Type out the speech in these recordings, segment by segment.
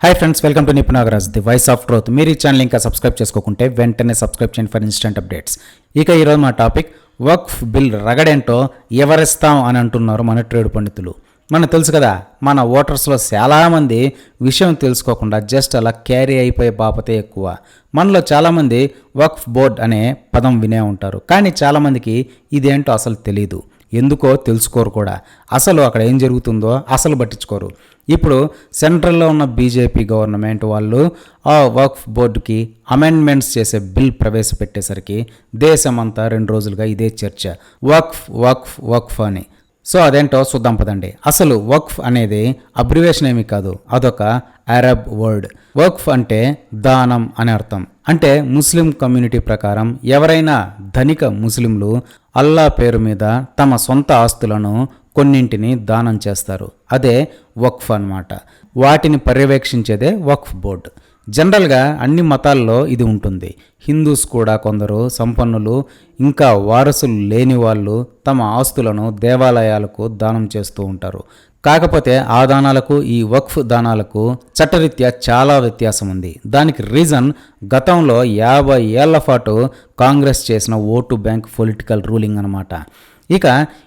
Hi friends welcome to Nipunagaraj the voice of growth మీరు ఈ channel ఇంకా subscribe చేసుకోకుంటే వెంటనే సబ్స్క్రైబ్ చేయండి ఫర్ ఇన్స్టెంట్ అప్డేట్స్ ఇక ఈరోజు మా టాపిక్ వక్ఫ్ బిల్ రగడేంటో ఎవరిస్తాం అని అంటున్నారు మన ట్రేడ్ పండితులు. మనకు తెలుసు కదా మన ఓటర్స్లో చాలామంది విషయం తెలుసుకోకుండా జస్ట్ అలా క్యారీ అయిపోయే బాపతే ఎక్కువ. మనలో చాలామంది వక్ఫ్ బోర్డ్ అనే పదం వినే ఉంటారు. కానీ చాలామందికి ఇదేంటో అసలు తెలియదు ఎందుకో తెలుసుకోరు కూడా. అసలు అక్కడ ఏం జరుగుతుందో అసలు పట్టించుకోరు. ఇప్పుడు సెంట్రల్లో ఉన్న బీజేపీ గవర్నమెంట్ వాళ్ళు ఆ వక్ఫ్ బోర్డుకి అమెండ్మెంట్స్ చేసే బిల్ ప్రవేశపెట్టేసరికి దేశమంతా రెండు రోజులుగా ఇదే చర్చ. వక్ఫ్ వక్ఫ్ వక్ఫ్ అని. సో అదేంటో చూద్దాం పదండి. అసలు వక్ఫ్ అనేది అబ్రివేషన్ ఏమీ కాదు. అదొక అరబ్ వర్డ్ వక్ఫ్ అంటే దానం అని అర్థం. అంటే ముస్లిం కమ్యూనిటీ ప్రకారం ఎవరైనా ధనిక ముస్లింలు అల్లా పేరు మీద తమ సొంత ఆస్తులను కొన్నింటిని దానం చేస్తారు. అదే వక్ఫ్ అన్నమాట. వాటిని పర్యవేక్షించేదే వక్ఫ్ బోర్డు. జనరల్గా అన్ని మతాల్లో ఇది ఉంటుంది. హిందూస్ కూడా కొందరు సంపన్నులు ఇంకా వారసులు లేని వాళ్ళు తమ ఆస్తులను దేవాలయాలకు దానం చేస్తూ ఉంటారు. కాకపోతే ఆ దానాలకు ఈ వక్ఫ్ దానాలకు చట్టరీత్యా చాలా వ్యత్యాసం ఉంది దానికి రీజన్ గతంలో యాభై ఏళ్ళ పాటు కాంగ్రెస్ చేసిన ఓటు బ్యాంక్ పొలిటికల్ రూలింగ్ అనమాట ఇక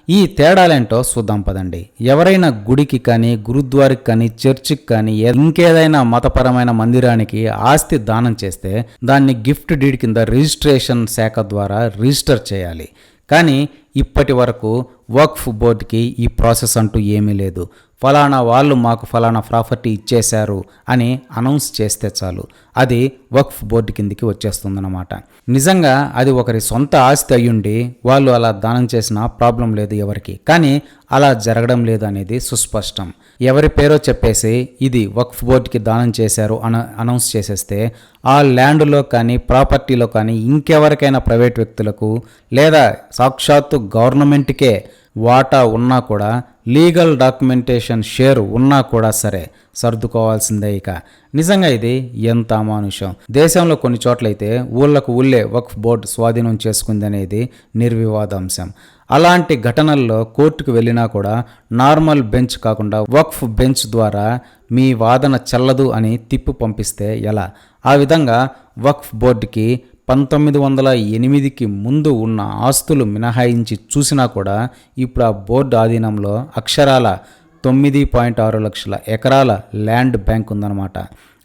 ఈ తేడాలేంటో చూద్దాం పదండి. ఎవరైనా గుడికి కానీ గురుద్వారికి కానీ చర్చికి కానీ ఇంకేదైనా మతపరమైన మందిరానికి ఆస్తి దానం చేస్తే దాన్ని గిఫ్ట్ డీడ్ కింద రిజిస్ట్రేషన్ శాఖ ద్వారా రిజిస్టర్ చేయాలి. కానీ ఇప్పటి వరకు వక్ఫ్ బోర్డుకి ఈ ప్రాసెస్ అంటూ ఏమీ లేదు. ఫలానా వాళ్ళు మాకు ఫలానా ప్రాపర్టీ ఇచ్చేశారు అని అనౌన్స్ చేస్తే చాలు. అది వక్ఫ్ బోర్డు కిందికి వచ్చేస్తుందన్నమాట. నిజంగా అది ఒకరి సొంత ఆస్తి అయ్యుండి వాళ్ళు అలా దానం చేసినా ప్రాబ్లం లేదు ఎవరికి. కానీ అలా జరగడం లేదు అనేది సుస్పష్టం. ఎవరి పేరో చెప్పేసి ఇది వక్ఫ్ బోర్డుకి దానం చేశారు అన అనౌన్స్ చేసేస్తే ఆ ల్యాండ్లో కానీ ప్రాపర్టీలో కానీ ఇంకెవరికైనా ప్రైవేట్ వ్యక్తులకు లేదా సాక్షాత్తు గవర్నమెంట్కే వాటా ఉన్నా కూడా లీగల్ డాక్యుమెంటేషన్ షేర్ ఉన్నా కూడా సరే సర్దుకోవాల్సిందే ఇక. నిజంగా ఇది ఎంత అమానుషం. దేశంలో కొన్ని చోట్లయితే ఊళ్ళకు ఊళ్ళే వక్ఫ్ బోర్డు స్వాధీనం చేసుకుంది అనేది నిర్వివాదాంశం. అలాంటి ఘటనల్లో కోర్టుకు వెళ్ళినా కూడా నార్మల్ బెంచ్ కాకుండా వక్ఫ్ బెంచ్ ద్వారా మీ వాదన చెల్లదు అని తిప్పు పంపిస్తే ఎలా? ఆ విధంగా వక్ఫ్ బోర్డుకి పంతొమ్మిది వందల ఎనిమిదికి ముందు ఉన్న ఆస్తులు మినహాయించి చూసినా కూడా ఇప్పుడు ఆ బోర్డు ఆధీనంలో అక్షరాల తొమ్మిది పాయింట్ ఆరు లక్షల ఎకరాల ల్యాండ్ బ్యాంక్ ఉందన్నమాట.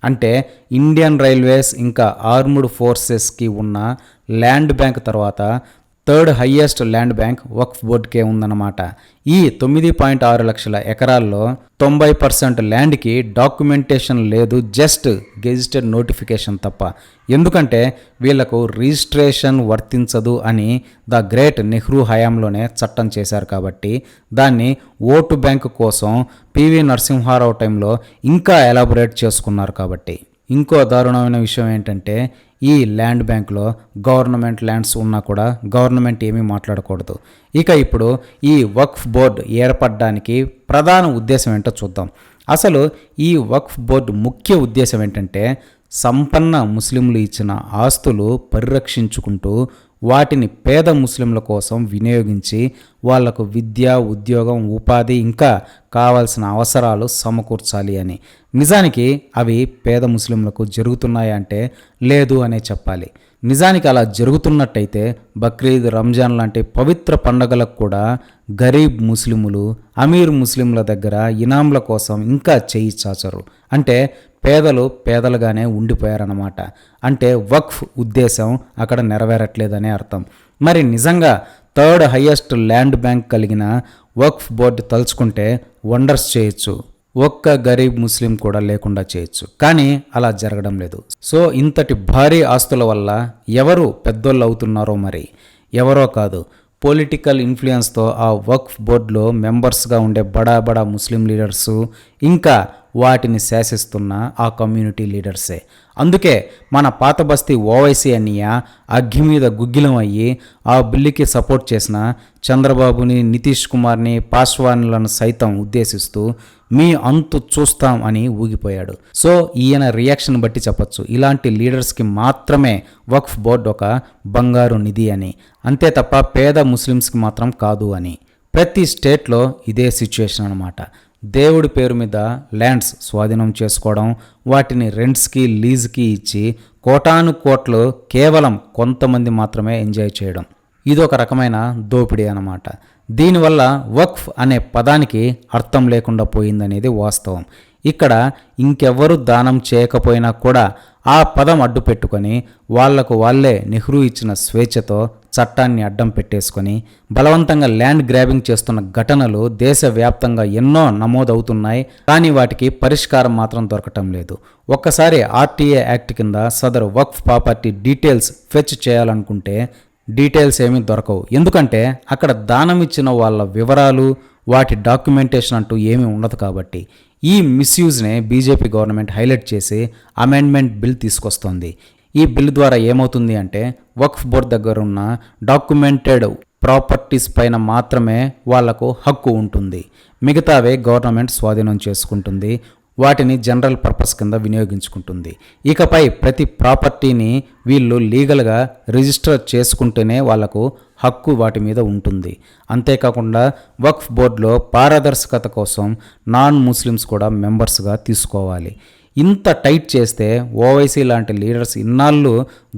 అంటే ఇండియన్ రైల్వేస్ ఇంకా ఆర్ముడ్ ఫోర్సెస్కి ఉన్న ల్యాండ్ బ్యాంక్ తర్వాత third highest land bank Waqf బోర్డుకే ఉందన్నమాట. ఈ తొమ్మిది పాయింట్ ఆరు లక్షల ఎకరాల్లో తొంభై పర్సెంట్ ల్యాండ్కి డాక్యుమెంటేషన్ లేదు జస్ట్ గెజిటెడ్ నోటిఫికేషన్ తప్ప. ఎందుకంటే వీళ్ళకు రిజిస్ట్రేషన్ వర్తించదు అని ద గ్రేట్ నెహ్రూ హయాంలోనే చట్టం చేశారు కాబట్టి దాన్ని ఓటు బ్యాంకు కోసం పివి నరసింహారావు టైంలో ఇంకా ఎలాబొరేట్ చేసుకున్నారు కాబట్టి. ఇంకో దారుణమైన విషయం ఏంటంటే ఈ ల్యాండ్ బ్యాంక్లో గవర్నమెంట్ ల్యాండ్స్ ఉన్నా కూడా గవర్నమెంట్ ఏమీ మాట్లాడకూడదు. ఇక ఇప్పుడు ఈ వక్ఫ్ బోర్డు ఏర్పడడానికి ప్రధాన ఉద్దేశం ఏంటో చూద్దాం. అసలు ఈ వక్ఫ్ బోర్డు ముఖ్య ఉద్దేశం ఏంటంటే సంపన్న ముస్లింలు ఇచ్చిన ఆస్తులు పరిరక్షించుకుంటూ వాటిని పేద ముస్లింల కోసం వినియోగించి వాళ్ళకు విద్య ఉద్యోగం ఉపాధి ఇంకా కావాల్సిన అవసరాలు సమకూర్చాలి అని. నిజానికి అవి పేద ముస్లింలకు జరుగుతున్నాయంటే లేదు అనే చెప్పాలి. నిజానికి అలా జరుగుతున్నట్టయితే బక్రీద్ రంజాన్ లాంటి పవిత్ర పండగలకు కూడా గరీబ్ ముస్లిములు అమీర్ ముస్లింల దగ్గర ఇనాంల కోసం ఇంకా చేయి చాచరు. అంటే పేదలు పేదలుగానే ఉండిపోయారన్నమాట. అంటే వక్ఫ్ ఉద్దేశం అక్కడ నెరవేరట్లేదనే అర్థం. మరి నిజంగా థర్డ్ హయ్యెస్ట్ ల్యాండ్ బ్యాంక్ కలిగిన వక్ఫ్ బోర్డు తలుచుకుంటే వండర్స్ చేయొచ్చు. ఒక్క గరీబ్ ముస్లిం కూడా లేకుండా చేయొచ్చు. కానీ అలా జరగడం లేదు. సో ఇంతటి భారీ ఆస్తుల వల్ల ఎవరు పెద్దోళ్ళు అవుతున్నారో మరి? ఎవరో కాదు. పొలిటికల్ ఇన్ఫ్లుయెన్స్తో ఆ వక్ఫ్ బోర్డులో మెంబర్స్గా ఉండే బడా బడా ముస్లిం లీడర్సు ఇంకా వాటిని శాసిస్తున్న ఆ కమ్యూనిటీ లీడర్సే. అందుకే మన పాత బస్తీ ఓవైసీ అన్నయ్య అగ్గి మీద గుగ్గిలం అయ్యి ఆ బిల్లుకి సపోర్ట్ చేసిన చంద్రబాబుని నితీష్ కుమార్ని పాస్వాన్లను సైతం ఉద్దేశిస్తూ మీ అంతు చూస్తాం అని ఊగిపోయాడు. సో ఈయన రియాక్షన్ బట్టి చెప్పొచ్చు. ఇలాంటి లీడర్స్కి మాత్రమే వక్ఫ్ బోర్డు ఒక బంగారు నిధి అని. అంతే తప్ప పేద ముస్లిమ్స్కి మాత్రం కాదు అని. ప్రతి స్టేట్లో ఇదే సిచ్యువేషన్ అనమాట దేవుడి పేరు మీద ల్యాండ్స్ స్వాధీనం చేసుకోవడం వాటిని రెంట్స్కి లీజ్కి ఇచ్చి కోటాను కోట్లు కేవలం కొంతమంది మాత్రమే ఎంజాయ్ చేయడం. ఇది ఒక రకమైన దోపిడీ అన్నమాట. దీనివల్ల వక్ఫ్ అనే పదానికి అర్థం లేకుండా పోయిందనేది వాస్తవం. ఇక్కడ ఇంకెవ్వరు దానం చేయకపోయినా కూడా ఆ పదం అడ్డు పెట్టుకొని వాళ్ళకు వాళ్ళే నెహ్రూ ఇచ్చిన స్వేచ్ఛతో చట్టాన్ని అడ్డం పెట్టేసుకొని బలవంతంగా ల్యాండ్ గ్రాబింగ్ చేస్తున్న ఘటనలు దేశవ్యాప్తంగా ఎన్నో నమోదవుతున్నాయి. కానీ వాటికి పరిష్కారం మాత్రం దొరకటం లేదు. ఒక్కసారి ఆర్టీఏ యాక్ట్ కింద సదరు వక్ఫ్ ప్రాపర్టీ డీటెయిల్స్ ఫెచ్ చేయాలనుకుంటే డీటెయిల్స్ ఏమీ దొరకవు. ఎందుకంటే అక్కడ దానం ఇచ్చిన వాళ్ళ వివరాలు వాటి డాక్యుమెంటేషన్ అంటూ ఏమీ ఉండదు కాబట్టి. ఈ మిస్యూజ్నే బీజేపీ గవర్నమెంట్ హైలైట్ చేసి అమెండ్మెంట్ బిల్ తీసుకొస్తోంది. ఈ బిల్ ద్వారా ఏమవుతుంది అంటే వక్ఫ్ బోర్డ్ దగ్గర ఉన్న డాక్యుమెంటెడ్ ప్రాపర్టీస్ పైన మాత్రమే వాళ్ళకు హక్కు ఉంటుంది. మిగతావే గవర్నమెంట్ స్వాధీనం చేసుకుంటుంది. వాటిని జనరల్ పర్పస్ కింద వినియోగించుకుంటుంది. ఇకపై ప్రతి ప్రాపర్టీని వీళ్ళు లీగల్గా రిజిస్టర్ చేసుకుంటేనే వాళ్ళకు హక్కు వాటి మీద ఉంటుంది. అంతేకాకుండా వక్ఫ్ బోర్డులో పారదర్శకత కోసం నాన్ ముస్లిమ్స్ కూడా మెంబర్స్గా తీసుకోవాలి. ఇంత టైట్ చేస్తే ఓవైసీ లాంటి లీడర్స్ ఇన్నాళ్ళు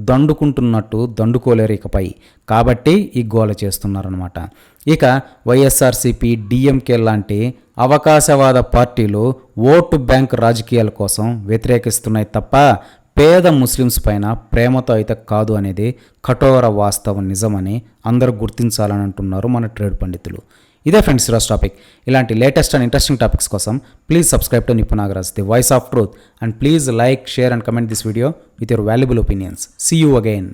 దండుకుంటున్నట్టు దండుకోలేరు ఇకపై. కాబట్టి ఈ గోల చేస్తున్నారనమాట ఇక వైఎస్ఆర్సీపీ డిఎంకే లాంటి అవకాశవాద పార్టీలు ఓటు బ్యాంక్ రాజకీయాల కోసం వ్యతిరేకిస్తున్నాయి తప్ప పేద ముస్లిమ్స్ పైన ప్రేమతో అయితే కాదు అనేది కఠోర వాస్తవం నిజమని అందరూ గుర్తించాలని అంటున్నారు మన ట్రేడ్ పండితులు. ఇదే ఫ్రెండ్స్ ఈరోజు టాపిక్. ఇలాంటి లేటెస్ట్ అండ్ ఇంట్రెస్టింగ్ టాపిక్స్ కోసం please subscribe to Nipunagaraj the voice of truth. And please like share and comment this video with your valuable opinions. See you again